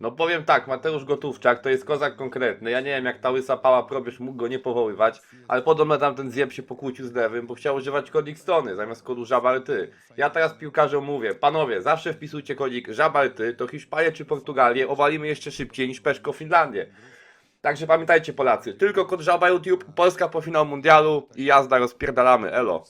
No powiem tak, Mateusz Gotówczak to jest kozak konkretny. Ja nie wiem jak ta łysa pała probierz mógł go nie powoływać, ale podobno tam ten zjeb się pokłócił z lewym, bo chciał używać kodik strony zamiast kodu żabarty. Ja teraz piłkarzom mówię, panowie, zawsze wpisujcie kodik żabarty, to Hiszpanię czy Portugalię owalimy jeszcze szybciej niż Peszko Finlandię. Także pamiętajcie Polacy, tylko kod żaba YouTube, Polska po finał mundialu i jazda rozpierdalamy, elo.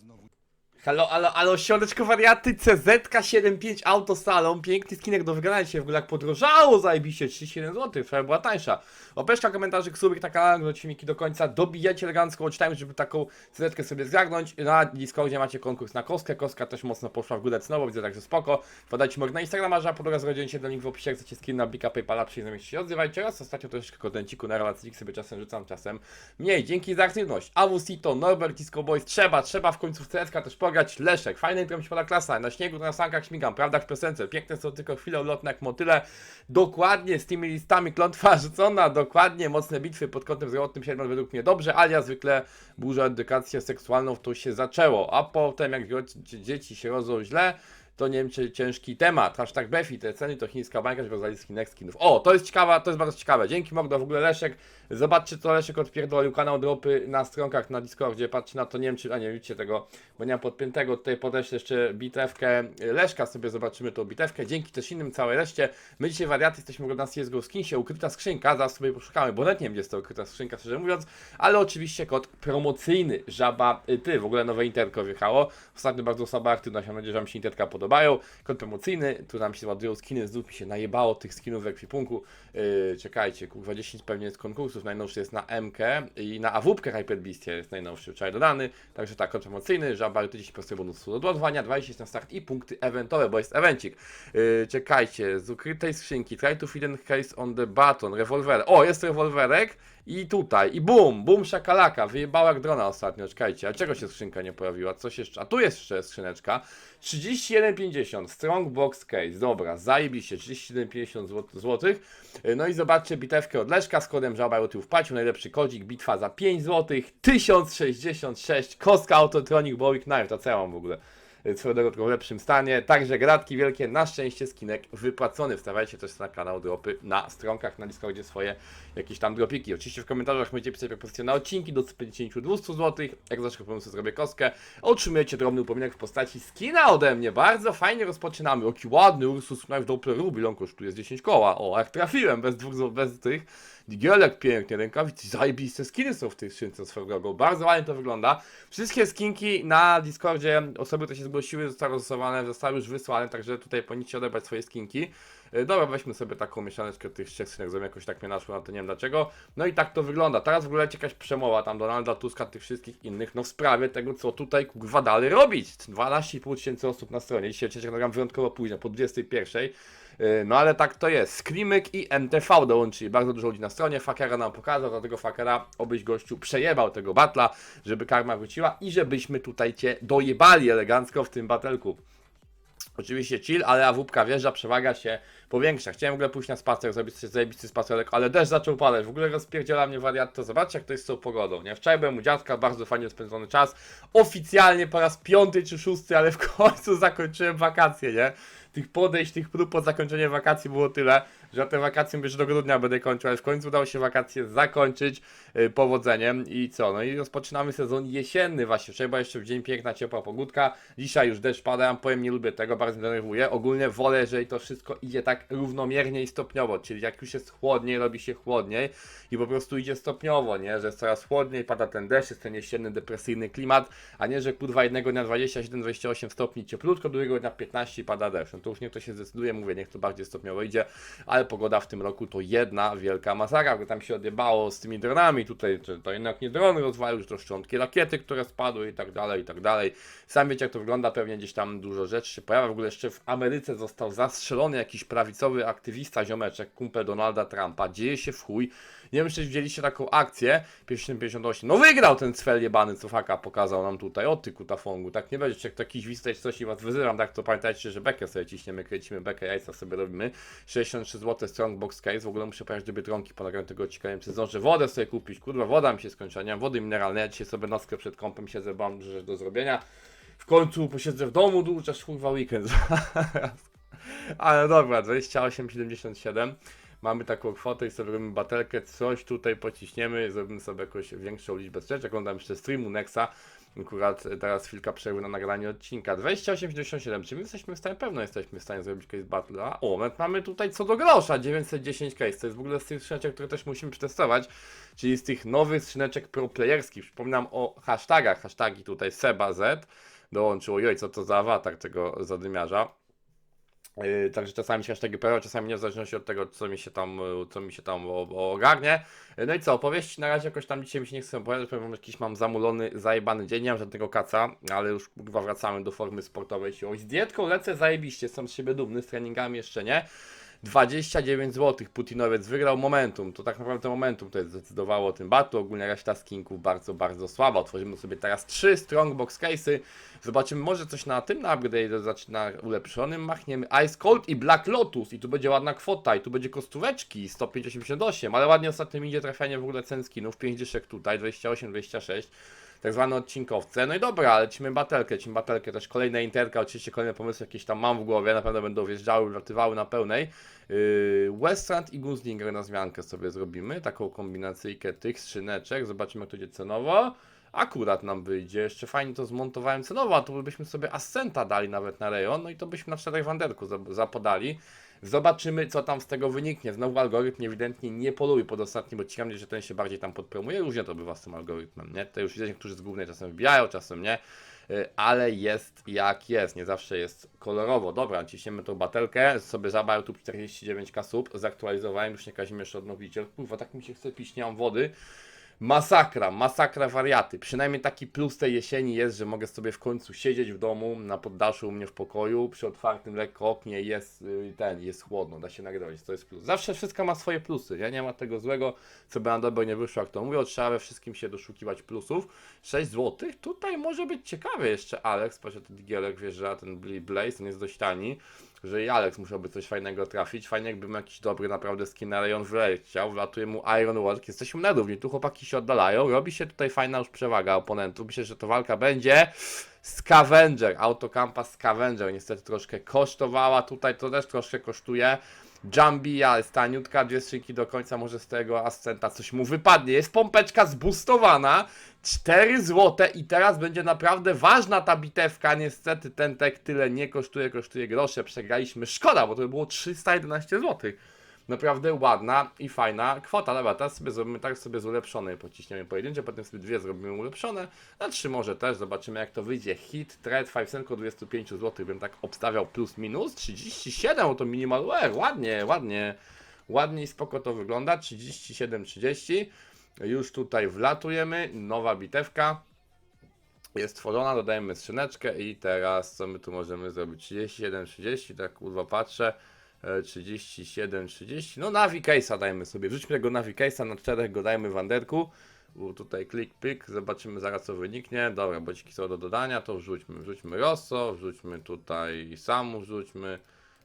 Halo, halo, halo, siodeczko wariaty, CZ75 Autosalon, piękny skinek do wygrania się w ogóle jak podrożało, zajebiście, 37 zł, wczoraj była tańsza. Opeszka komentarzy, ksubik, taka kanał, filmiki do końca, dobijajcie elegancko, odczytajmy, żeby taką CZ sobie zgarnąć. Na Discordzie macie konkurs na kostkę, kostka też mocno poszła w górę cenowo, widzę także spoko. Podajcie mogę na Instagrama, że podlega zrodziłem się do link w opisie, jak chcecie skin na Bika Paypala, przyjemnie się odzywajcie oraz ostatnio troszeczkę kontenciku na relacji sobie czasem rzucam, czasem mniej. Dzięki za aktywność. Awusito, Norbert, Disco Boys, trzeba, trzeba w końcu też pograć. Leszek, fajny intro mi się poda klasa, na śniegu, na sankach śmigam, prawda w piosence, piękne są tylko chwile ulotne jak motyle. Dokładnie z tymi listami klątwa rzucona, dokładnie mocne bitwy pod kątem zdrowotnym się według mnie dobrze, ale ja zwykle burza edukację seksualną w to się zaczęło, a potem jak dzie- dzieci się rodzą źle, to nie wiem czy ciężki temat. Hashtag Befi, te ceny to chińska bańka, żeby rozwalić skinek skinów. O, to jest ciekawe, to jest bardzo ciekawe. Dzięki Mogdo, w ogóle Leszek. Zobaczcie co Leszek odpierdolił, kanał dropy na stronkach na Discordzie. Patrzcie na to, nie wiem czy, a nie widzicie tego, bo nie mam podpiętego. Tutaj podeślę jeszcze bitewkę Leszka, sobie zobaczymy tą bitewkę. Dzięki też innym całej reszcie. My dzisiaj wariaty jesteśmy na CSGO Skinsie, ukryta skrzynka, zaraz sobie poszukamy, bo nawet nie wiem gdzie jest to ukryta skrzynka, szczerze mówiąc. Ale oczywiście kod promocyjny, żaba y, ty, w ogóle nowe interko wjechało. Ostatnio bardzo słaba aktywność, mam nadzieję, że wam się interka podobają. Kod promocyjny, tu nam się ładują skiny, znów mi się najebało tych skinów w ekwipunku. Yy, czekajcie, kurwa 10 pewnie jest konkursów, najnowszy jest na MK i na AWP Hyperbeastie jest najnowszy, wczoraj dodany. Także tak, kod promocyjny, żaba 10% bonusu do doładowania, 20 na start i punkty eventowe, bo jest evencik. Yy, czekajcie, z ukrytej skrzynki, try to fit case on the button, rewolwer. O, jest rewolwerek i tutaj, i bum, bum szakalaka, wyjebała jak drona ostatnio, czekajcie, a czego się skrzynka nie pojawiła, coś jeszcze, a tu jest jeszcze skrzyneczka, 31,50, strong box case, dobra, zajebiście, 31,50 zł, no i zobaczcie bitewkę od Leszka z kodem żaba YouTube wpłacił, najlepszy kodzik, bitwa za 5 zł, 1066, kostka Autotronic Bowick Knife, to co ja mam w ogóle? Swoją drogą tylko w lepszym stanie. Także gratki wielkie, na szczęście skinek wypłacony. Wstawajcie też na kanał dropy na stronkach, na Discordzie swoje jakieś tam dropiki. Oczywiście w komentarzach możecie pisać propozycje na odcinki do 50-200 zł. Jak zawsze pomysł zrobię kostkę. Otrzymujecie drobny upominek w postaci skina ode mnie. Bardzo fajnie rozpoczynamy. Oki ładny Ursus Knife Doppler Ruby, on kosztuje z 10 koła. O, jak trafiłem, bez dwóch, bez tych. Digielek pięknie, rękawice, zajebiste skiny są w tej skrzynce swoją drogą. Bardzo ładnie to wygląda. Wszystkie skinki na Discordzie, osoby, które się zgłosiły, zostały rozlosowane, zostały już wysłane, także tutaj powinniście odebrać swoje skinki. E, Dobra, weźmy sobie taką mieszaneczkę tych trzech zresztą jakoś tak mnie naszło, na to nie wiem dlaczego. No i tak to wygląda. Teraz w ogóle jakaś przemowa tam Donalda Tuska, tych wszystkich innych, no w sprawie tego, co tutaj kurwa dalej robić. 12,5 tysięcy osób na stronie, dzisiaj cięcie nagram wyjątkowo późno, po 21. Yy, No ale tak to jest. Screamyk i MTV dołączyli. Bardzo dużo ludzi na stronie. Fakera nam pokazał, dlatego Fakera obyś gościu przejebał tego batla, żeby karma wróciła i żebyśmy tutaj cię dojebali elegancko w tym batelku. Oczywiście chill, ale awupka wjeżdża, przewaga się powiększa. Chciałem w ogóle pójść na spacer, zrobić sobie zajebisty spacerek, ale deszcz zaczął padać. W ogóle rozpierdziela mnie wariat, to zobaczcie jak to jest z tą pogodą, nie? Wczoraj byłem u dziadka, bardzo fajnie spędzony czas. Oficjalnie po raz piąty czy szósty, ale w końcu zakończyłem wakacje, nie? Tych podejść, tych prób po zakończeniu wakacji było tyle, że te wakacje już do grudnia będę kończył, ale w końcu udało się wakacje zakończyć yy, powodzeniem i co? No i rozpoczynamy sezon jesienny właśnie. Była jeszcze w dzień piękna, ciepła pogódka. Dzisiaj już deszcz pada, powiem, nie lubię tego, bardzo denerwuje. Ogólnie wolę, jeżeli to wszystko idzie tak równomiernie i stopniowo, czyli jak już jest chłodniej, robi się chłodniej i po prostu idzie stopniowo, nie? Że jest coraz chłodniej, pada ten deszcz, jest ten jesienny, depresyjny klimat, a nie, że kurwa jednego dnia 27-28 stopni cieplutko, drugiego dnia 15 i pada deszcz. No to już niech to się zdecyduje, mówię, niech to bardziej stopniowo idzie, ale pogoda w tym roku to jedna wielka masakra, bo tam się odjebało z tymi dronami, tutaj to jednak nie drony rozwalił, to szczątki rakiety, które spadły i tak dalej, i tak dalej. Sam wiecie jak to wygląda, pewnie gdzieś tam dużo rzeczy się pojawia, w ogóle jeszcze w Ameryce został zastrzelony jakiś prawicowy aktywista, ziomeczek, kumpel Donalda Trumpa, dzieje się w chuj, nie wiem, czy widzieliście taką akcję 57. No wygrał ten cwel jebany, co faka pokazał nam tutaj. O ty kutafongu, tak nie będziecie, jak to jakiś wistać coś i was wyzywam, tak to pamiętajcie, że bekę sobie ciśniemy, kręcimy bekę, jajca sobie robimy. 63 zł strong box case, w ogóle muszę pojechać do Biedronki po nagraniu tego odcinka, nie czy zdążę wodę sobie kupić, kurwa, woda mi się skończyła, nie mam wody mineralnej, ja dzisiaj sobie noskę przed kąpem siedzę, bo mam dużo rzeczy do zrobienia. W końcu posiedzę w domu, dłużej kurwa weekend. Ale dobra, 28,77. Mamy taką kwotę i sobie robimy batelkę, coś tutaj pociśniemy, zrobimy sobie jakąś większą liczbę strzeczek, oglądam jeszcze streamu Nexa, akurat teraz chwilka przerwy na nagranie odcinka, 28,77, czy my jesteśmy w stanie, pewno jesteśmy w stanie zrobić case battle, a o, nawet mamy tutaj co do grosza, 910 case, to jest w ogóle z tych skrzyneczek, które też musimy przetestować, czyli z tych nowych skrzyneczek proplayerskich, przypominam o hashtagach, hashtagi tutaj SebaZ, dołączył, ojoj, co to za awatar tego zadymiarza, Yy, także czasami się hashtagi pojawiają, czasami nie, w zależności od tego, co mi się tam, yy, co mi się tam ogarnie. Yy, No i co, opowieści na razie jakoś tam dzisiaj mi się nie chcę opowiadać, wam, jakiś mam zamulony, zajebany dzień, nie mam żadnego kaca, ale już kurwa wracamy do formy sportowej siłą. Z dietką lecę zajebiście, jestem z siebie dumny, z treningami jeszcze nie. 29 zł Putinowiec wygrał Momentum. To tak naprawdę Momentum to jest zdecydowało o tym batu. Ogólnie reszta skinków bardzo, bardzo słaba. Otworzymy sobie teraz trzy Strongbox case'y. Zobaczymy może coś na tym na upgrade zaczyna ulepszonym. Machniemy Ice Cold i Black Lotus. I tu będzie ładna kwota. I tu będzie kostóweczki 158, ale ładnie ostatnio mi idzie trafianie w ogóle cen skinów. 5 dyszek tutaj, 28, 26 tak zwane odcinkowce. No i dobra, lecimy batelkę, lecimy batelkę, też kolejne interka, oczywiście kolejne pomysły jakieś tam mam w głowie, na pewno będą wjeżdżały, wlatywały na pełnej. Yy, Westrand i Gunslinger na zmiankę sobie zrobimy, taką kombinacyjkę tych skrzyneczek, zobaczymy jak to będzie cenowo. Akurat nam wyjdzie, jeszcze fajnie to zmontowałem cenowo, a tu byśmy sobie Ascenta dali nawet na rejon, no i to byśmy na czterech wanderku za- zapodali. Zobaczymy, co tam z tego wyniknie. Znowu algorytm ewidentnie nie poluje pod ostatnim odcinkiem, że ten się bardziej tam podpromuje. Różnie to bywa z tym algorytmem, nie? To już widać, niektórzy z głównej czasem wbijają, czasem nie. Y, Ale jest jak jest, nie zawsze jest kolorowo. Dobra, ciśniemy tą batelkę, sobie żaba YouTube 49k sub, zaktualizowałem, już nie Kazimierz Odnowiciel. Kurwa, tak mi się chce pić, nie mam wody. Masakra, masakra wariaty. Przynajmniej taki plus tej jesieni jest, że mogę sobie w końcu siedzieć w domu, na poddaszu u mnie w pokoju, przy otwartym lekko oknie jest y, ten, jest chłodno, da się nagrywać, to jest plus. Zawsze wszystko ma swoje plusy, nie? nie ma tego złego, co by na dobre nie wyszło, jak to mówią, trzeba we wszystkim się doszukiwać plusów. 6 zł, tutaj może być ciekawy jeszcze Alex, patrz, ten Gielek wjeżdża, ten Blaze, on jest dość tani, że i Alex musiałby coś fajnego trafić. Fajnie jakbym jakiś dobry naprawdę skin na rejon wleciał, wlatuje mu Iron Work, jesteśmy na równi, tu chłopaki się oddalają, robi się tutaj fajna już przewaga oponentów, myślę, że to walka będzie. Scavenger, autokampa Scavenger, niestety troszkę kosztowała, tutaj to też troszkę kosztuje. Jambia jest taniutka, dwie skrzynki do końca, może z tego Ascenta coś mu wypadnie. Jest pompeczka zbustowana, 4 złote i teraz będzie naprawdę ważna ta bitewka. Niestety ten tek tyle nie kosztuje, kosztuje grosze, przegraliśmy. Szkoda, bo to by było 311 zł. Naprawdę ładna i fajna kwota. Dobra, teraz sobie zrobimy tak sobie z ulepszonej pociśniemy pojedyncze, potem sobie dwie zrobimy ulepszone, na trzy może też, zobaczymy jak to wyjdzie. Hit, trade, 5 cent, 25 zł bym tak obstawiał plus minus, 37 to minimal ładnie, ładnie, ładnie i spoko to wygląda, 37, 30, już tutaj wlatujemy, nowa bitewka. Jest tworzona, dodajemy skrzyneczkę i teraz co my tu możemy zrobić? 37, 30, tak kurwa patrzę. E, 37, 30. No Navi Case'a dajmy sobie. Wrzućmy tego Navi Case'a, na czterech go dajmy w Anderku. U, Tutaj klik, pyk, zobaczymy zaraz co wyniknie. Dobra, bociki są do dodania, to wrzućmy. Wrzućmy Rosso, wrzućmy tutaj Samu, wrzućmy.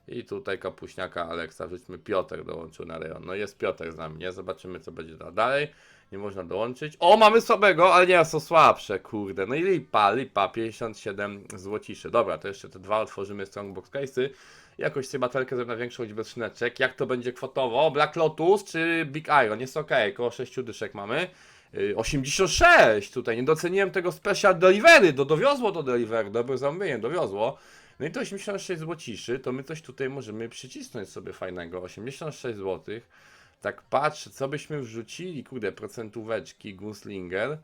I tutaj kapuśniaka Aleksa, wrzućmy Piotr dołączył na rejon. No jest Piotr z nami, nie? Zobaczymy co będzie da- dalej. Nie można dołączyć. O, mamy słabego, ale nie, są słabsze, kurde. No i lipa, lipa, 57 złociszy. Dobra, to jeszcze te dwa otworzymy Strongbox Case'y. Jakoś sobie batelkę zrobię na większą liczbę skrzyneczek. Jak to będzie kwotowo? Black Lotus czy Big Iron? Jest ok, koło 6 dyszek mamy. Yy, 86! Tutaj nie doceniłem tego special delivery. Do, dowiozło to delivery, dobre zamówienie, dowiozło. No i to 86 złociszy, to my coś tutaj możemy przycisnąć sobie fajnego. 86 zł. Tak patrzę, co byśmy wrzucili, kurde, procentóweczki, Gunslinger.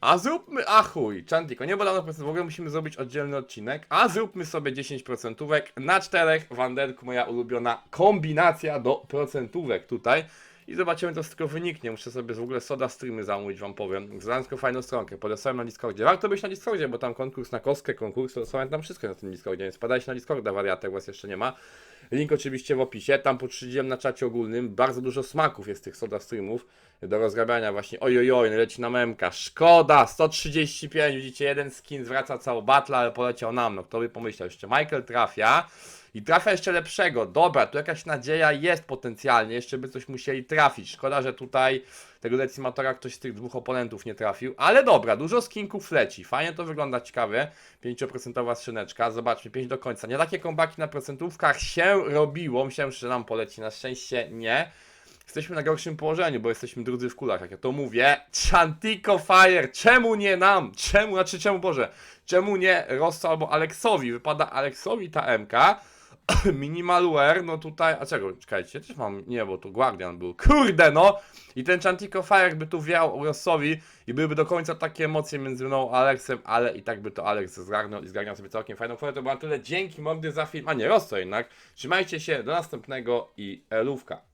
A zróbmy, a chuj, Czantiko, nie badano procent, w ogóle musimy zrobić oddzielny odcinek, a zróbmy sobie 10% na czterech, Wanderku, moja ulubiona kombinacja do procentówek tutaj. I zobaczymy, co z tego wyniknie. Muszę sobie w ogóle soda streamy zamówić, wam powiem. Znalazłem tylko fajną stronkę, podesłałem na Discordzie. Warto być na Discordzie, bo tam konkurs na kostkę, konkurs, to są tam wszystko na tym Discordzie, więc padajcie na Discorda, wariatek was jeszcze nie ma. Link oczywiście w opisie, tam podszydziłem na czacie ogólnym, bardzo dużo smaków jest tych soda streamów. Do rozrabiania właśnie, ojojoj, leci na memka, szkoda, 135, widzicie, jeden skin zwraca całą battle, ale poleciał nam, no kto by pomyślał, jeszcze Michael trafia, I trafia jeszcze lepszego. Dobra, tu jakaś nadzieja jest potencjalnie, jeszcze by coś musieli trafić. Szkoda, że tutaj tego decimatora ktoś z tych dwóch oponentów nie trafił, ale dobra, dużo skinków leci. Fajnie to wygląda ciekawie. 5% skrzyneczka, zobaczmy, 5 do końca. Nie takie kombaki na procentówkach się robiło. Myślałem, że nam poleci, na szczęście nie. Jesteśmy na gorszym położeniu, bo jesteśmy drudzy w kulach, jak ja to mówię. Chantico Fire, czemu nie nam? Czemu, znaczy czemu Boże? Czemu nie Rosso albo Aleksowi? Wypada Aleksowi ta MK. Minimalware, no tutaj, a czego, czekajcie, też mam, nie, bo tu Guardian był, kurde no! I ten Chantico Fire by tu wiał Rossowi i byłyby do końca takie emocje między mną a Aleksem, ale i tak by to Alex zgarnął i zgarniał sobie całkiem fajną kwotę, to było na tyle, dzięki mordy za film, a nie, Rosso jednak, trzymajcie się, do następnego i elówka.